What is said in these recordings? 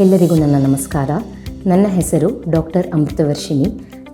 ಎಲ್ಲರಿಗೂ ನನ್ನ ನಮಸ್ಕಾರ. ನನ್ನ ಹೆಸರು ಡಾಕ್ಟರ್ ಅಮೃತವರ್ಷಿಣಿ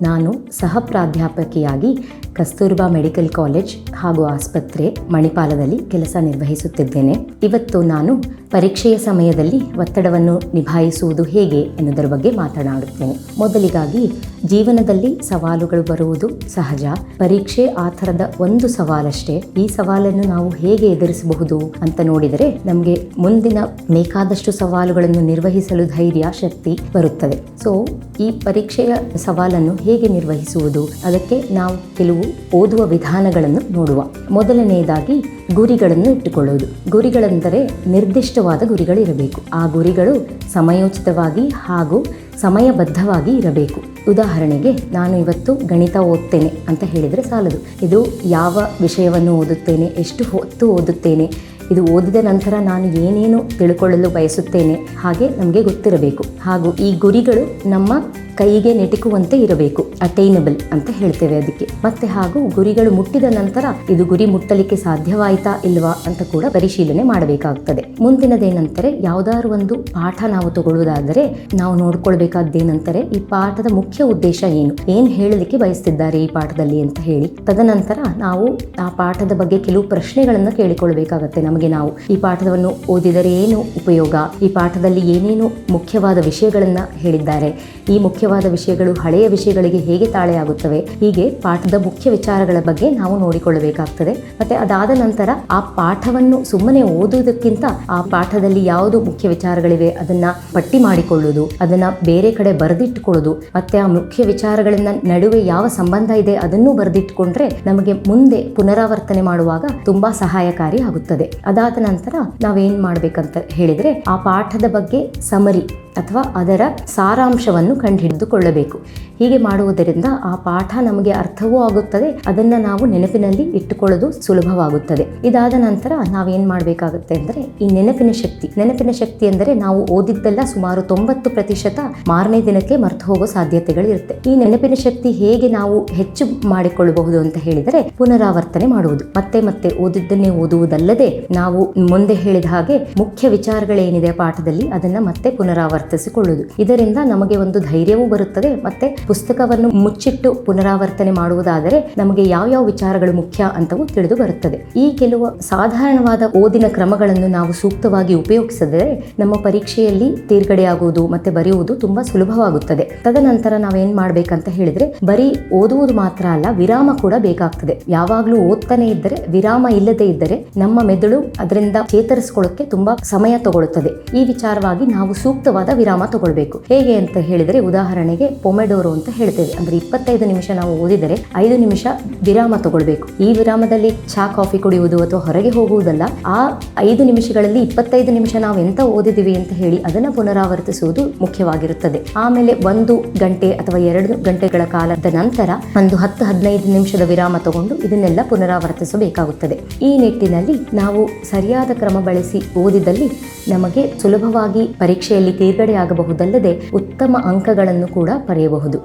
ನಾನು ಸಹ ಪ್ರಾಧ್ಯಾಪಕಿಯಾಗಿ ಕಸ್ತೂರ್ಬಾ ಮೆಡಿಕಲ್ ಕಾಲೇಜ್ ಹಾಗೂ ಆಸ್ಪತ್ರೆ ಮಣಿಪಾಲದಲ್ಲಿ ಕೆಲಸ ನಿರ್ವಹಿಸುತ್ತಿದ್ದೇನೆ. ಇವತ್ತು ನಾನು ಪರೀಕ್ಷೆಯ ಸಮಯದಲ್ಲಿ ಒತ್ತಡವನ್ನು ನಿಭಾಯಿಸುವುದು ಹೇಗೆ ಎನ್ನುವುದರ ಬಗ್ಗೆ ಮಾತನಾಡುತ್ತೇನೆ. ಮೊದಲಿಗಾಗಿ ಜೀವನದಲ್ಲಿ ಸವಾಲುಗಳು ಬರುವುದು ಸಹಜ. ಪರೀಕ್ಷೆ ಆ ಥರದ ಒಂದು ಸವಾಲಷ್ಟೇ. ಈ ಸವಾಲನ್ನು ನಾವು ಹೇಗೆ ಎದುರಿಸಬಹುದು ಅಂತ ನೋಡಿದರೆ ನಮಗೆ ಮುಂದಿನ ಬೇಕಾದಷ್ಟು ಸವಾಲುಗಳನ್ನು ನಿರ್ವಹಿಸಲು ಧೈರ್ಯ, ಶಕ್ತಿ ಬರುತ್ತದೆ. ಸೊ ಈ ಪರೀಕ್ಷೆಯ ಸವಾಲನ್ನು ಹೇಗೆ ನಿರ್ವಹಿಸುವುದು? ಅದಕ್ಕೆ ನಾವು ಕೆಲವು ಓದುವ ವಿಧಾನಗಳನ್ನು ನೋಡುವ. ಮೊದಲನೆಯದಾಗಿ ಗುರಿಗಳನ್ನು ಇಟ್ಟುಕೊಳ್ಳುವುದು. ಗುರಿಗಳೆಂದರೆ ನಿರ್ದಿಷ್ಟವಾದ ಗುರಿಗಳಿರಬೇಕು. ಆ ಗುರಿಗಳು ಸಮಯೋಚಿತವಾಗಿ ಹಾಗೂ ಸಮಯಬದ್ಧವಾಗಿ ಇರಬೇಕು. ಉದಾಹರಣೆಗೆ, ನಾನು ಇವತ್ತು ಗಣಿತ ಓದ್ತೇನೆ ಅಂತ ಹೇಳಿದರೆ ಸಾಲದು. ಇದು ಯಾವ ವಿಷಯವನ್ನು ಓದುತ್ತೇನೆ, ಎಷ್ಟು ಹೊತ್ತು ಓದುತ್ತೇನೆ, ಇದು ಓದಿದ ನಂತರ ನಾನು ಏನೇನು ತಿಳ್ಕೊಳ್ಳಲು ಬಯಸುತ್ತೇನೆ, ಹಾಗೆ ನಮಗೆ ಗೊತ್ತಿರಬೇಕು. ಹಾಗೂ ಈ ಗುರಿಗಳು ನಮ್ಮ ಕೈಗೆ ನೆಟಿಕುವಂತೆ ಇರಬೇಕು. ಅಟೈನಬಲ್ ಅಂತ ಹೇಳ್ತೇವೆ ಅದಕ್ಕೆ. ಮತ್ತೆ ಹಾಗೂ ಗುರಿಗಳು ಮುಟ್ಟಿದ ನಂತರ ಇದು ಗುರಿ ಮುಟ್ಟಲಿಕ್ಕೆ ಸಾಧ್ಯವಾಯಿತಾ ಇಲ್ವಾ ಅಂತ ಕೂಡ ಪರಿಶೀಲನೆ ಮಾಡಬೇಕಾಗ್ತದೆ. ಮುಂದಿನದೇನಂತಾರೆ ಯಾವುದಾದ್ರು ಒಂದು ಪಾಠ ನಾವು ತಗೊಳ್ಳುವುದಾದರೆ ನಾವು ನೋಡ್ಕೊಳ್ಬೇಕಾದ್ದೇನೆಂದರೆ ಈ ಪಾಠದ ಮುಖ್ಯ ಉದ್ದೇಶ ಏನು? ಏನು ಹೇಳಲಿಕ್ಕೆ ಬಯಸ್ತಿದ್ದಾರೆ ಈ ಪಾಠದಲ್ಲಿ ಅಂತ ಹೇಳಿ. ತದನಂತರ ನಾವು ಆ ಪಾಠದ ಬಗ್ಗೆ ಕೆಲವು ಪ್ರಶ್ನೆಗಳನ್ನು ಕೇಳಿಕೊಳ್ಬೇಕಾಗತ್ತೆ ನಮಗೆ ನಾವು. ಈ ಪಾಠವನ್ನು ಓದಿದರೆ ಏನು ಉಪಯೋಗ? ಈ ಪಾಠದಲ್ಲಿ ಏನೇನು ಮುಖ್ಯವಾದ ವಿಷಯಗಳನ್ನ ಹೇಳಿದ್ದಾರೆ? ಈ ಮುಖ್ಯವಾದ ವಿಷಯಗಳು ಹಳೆಯ ವಿಷಯಗಳಿಗೆ ಹೇಗೆ ತಾಳೆಯಾಗುತ್ತವೆ, ಹೀಗೆ ಪಾಠದ ಮುಖ್ಯ ವಿಚಾರಗಳ ಬಗ್ಗೆ ನಾವು ನೋಡಿಕೊಳ್ಳಬೇಕಾಗ್ತದೆ. ಮತ್ತೆ ಅದಾದ ನಂತರ ಆ ಪಾಠವನ್ನು ಸುಮ್ಮನೆ ಓದುವುದಕ್ಕಿಂತ ಆ ಪಾಠದಲ್ಲಿ ಯಾವುದು ಮುಖ್ಯ ವಿಚಾರಗಳಿವೆ ಅದನ್ನ ಪಟ್ಟಿ ಮಾಡಿಕೊಳ್ಳುವುದು, ಅದನ್ನ ಬೇರೆ ಕಡೆ ಬರೆದಿಟ್ಟುಕೊಳ್ಳೋದು ಮತ್ತೆ ಆ ಮುಖ್ಯ ವಿಚಾರಗಳನ್ನ ನಡುವೆ ಯಾವ ಸಂಬಂಧ ಇದೆ ಅದನ್ನು ಬರೆದಿಟ್ಟುಕೊಂಡ್ರೆ ನಮಗೆ ಮುಂದೆ ಪುನರಾವರ್ತನೆ ಮಾಡುವಾಗ ತುಂಬಾ ಸಹಾಯಕಾರಿ ಆಗುತ್ತದೆ. ಅದಾದ ನಂತರ ನಾವೇನ್ ಮಾಡ್ಬೇಕಂತ ಹೇಳಿದ್ರೆ ಆ ಪಾಠದ ಬಗ್ಗೆ ಸಮರಿ ಅಥವಾ ಅದರ ಸಾರಾಂಶವನ್ನು ಕಂಡುಹಿಡಿದುಕೊಳ್ಳಬೇಕು. ಹೀಗೆ ಮಾಡುವುದರಿಂದ ಆ ಪಾಠ ನಮಗೆ ಅರ್ಥವೂ ಆಗುತ್ತದೆ, ಅದನ್ನು ನಾವು ನೆನಪಿನಲ್ಲಿ ಇಟ್ಟುಕೊಳ್ಳೋದು ಸುಲಭವಾಗುತ್ತದೆ. ಇದಾದ ನಂತರ ನಾವೇನು ಮಾಡಬೇಕಾಗುತ್ತೆ ಅಂದರೆ, ಈ ನೆನಪಿನ ಶಕ್ತಿ. ನೆನಪಿನ ಶಕ್ತಿ ಎಂದರೆ ನಾವು ಓದಿದ್ದೆಲ್ಲ ಸುಮಾರು ತೊಂಬತ್ತು ಪ್ರತಿಶತ ಮಾರನೇ ದಿನಕ್ಕೆ ಮರೆತು ಹೋಗೋ ಸಾಧ್ಯತೆಗಳಿರುತ್ತೆ. ಈ ನೆನಪಿನ ಶಕ್ತಿ ಹೇಗೆ ನಾವು ಹೆಚ್ಚು ಮಾಡಿಕೊಳ್ಳಬಹುದು ಅಂತ ಹೇಳಿದರೆ, ಪುನರಾವರ್ತನೆ ಮಾಡುವುದು. ಮತ್ತೆ ಮತ್ತೆ ಓದಿದ್ದನ್ನೇ ಓದುವುದಲ್ಲದೆ ನಾವು ಮುಂದೆ ಹೇಳಿದ ಹಾಗೆ ಮುಖ್ಯ ವಿಚಾರಗಳೇನಿದೆ ಪಾಠದಲ್ಲಿ, ಅದನ್ನ ಮತ್ತೆ ಪುನರಾವರ್ತಿಸಿಕೊಳ್ಳುವುದು ಇದರಿಂದ ನಮಗೆ ಒಂದು ಧೈರ್ಯವೂ ಬರುತ್ತದೆ, ಮತ್ತೆ ಪುಸ್ತಕವನ್ನು ಮುಚ್ಚಿಟ್ಟು ಪುನರಾವರ್ತನೆ ಮಾಡುವುದಾದರೆ ನಮಗೆ ಯಾವ ಯಾವ ವಿಚಾರಗಳು ಮುಖ್ಯ ಅಂತವೂ ತಿಳಿದು ಬರುತ್ತದೆ. ಈ ಕೆಲವು ಸಾಧಾರಣವಾದ ಓದಿನ ಕ್ರಮಗಳನ್ನು ನಾವು ಸೂಕ್ತವಾಗಿ ಉಪಯೋಗಿಸಿದರೆ ನಮ್ಮ ಪರೀಕ್ಷೆಯಲ್ಲಿ ತೇರ್ಗಡೆಯಾಗುವುದು ಮತ್ತೆ ಬರೆಯುವುದು ತುಂಬಾ ಸುಲಭವಾಗುತ್ತದೆ. ತದನಂತರ ನಾವೇನ್ ಮಾಡ್ಬೇಕಂತ ಹೇಳಿದ್ರೆ, ಬರೀ ಓದುವುದು ಮಾತ್ರ ಅಲ್ಲ, ವಿರಾಮ ಕೂಡ ಬೇಕಾಗ್ತದೆ. ಯಾವಾಗಲೂ ಓದ್ತಾನೆ ಇದ್ದರೆ, ವಿರಾಮ ಇಲ್ಲದೆ ಇದ್ದರೆ ನಮ್ಮ ಮೆದುಳು ಅದರಿಂದ ಚೇತರಿಸಿಕೊಳ್ಳಕ್ಕೆ ತುಂಬಾ ಸಮಯ ತಗೊಳ್ಳುತ್ತದೆ. ಈ ವಿಚಾರವಾಗಿ ನಾವು ಸೂಕ್ತವಾದ ವಿರಾಮ ತಗೊಳ್ಬೇಕು. ಹೇಗೆ ಅಂತ ಹೇಳಿದರೆ ಉದಾಹರಣೆಗೆ ಪೊಮೆಡೋರು ಅಂತ ಹೇಳ್ತೇವೆ. ಅಂದ್ರೆ ಇಪ್ಪತ್ತೈದು ನಿಮಿಷ ನಾವು ಓದಿದರೆ ಐದು ನಿಮಿಷ ವಿರಾಮ ತಗೊಳ್ಬೇಕು. ಈ ವಿರಾಮದಲ್ಲಿ ಚಾ, ಕಾಫಿ ಕುಡಿಯುವುದು ಅಥವಾ ಹೊರಗೆ ಹೋಗುವುದಲ್ಲ, ಆ ಐದು ನಿಮಿಷಗಳಲ್ಲಿ ಇಪ್ಪತ್ತೈದು ನಿಮಿಷ ನಾವು ಎಂತ ಓದಿದ್ದೀವಿ ಅಂತ ಹೇಳಿ ಅದನ್ನು ಪುನರಾವರ್ತಿಸುವುದು ಮುಖ್ಯವಾಗಿರುತ್ತದೆ. ಆಮೇಲೆ ಒಂದು ಗಂಟೆ ಅಥವಾ ಎರಡು ಗಂಟೆಗಳ ಕಾಲದ ನಂತರ ಒಂದು ಹತ್ತು, ಹದಿನೈದು ನಿಮಿಷದ ವಿರಾಮ ತಗೊಂಡು ಇದನ್ನೆಲ್ಲ ಪುನರಾವರ್ತಿಸಬೇಕಾಗುತ್ತದೆ. ಈ ನಿಟ್ಟಿನಲ್ಲಿ ನಾವು ಸರಿಯಾದ ಕ್ರಮ ಬಳಸಿ ಓದಿದಲ್ಲಿ ನಮಗೆ ಸುಲಭವಾಗಿ ಪರೀಕ್ಷೆಯಲ್ಲಿ ತೇರ್ಗಡೆಯಾಗಬಹುದಲ್ಲದೆ ಉತ್ತಮ ಅಂಕಗಳನ್ನು ಕೂಡ ಪಡೆಯಬಹುದು.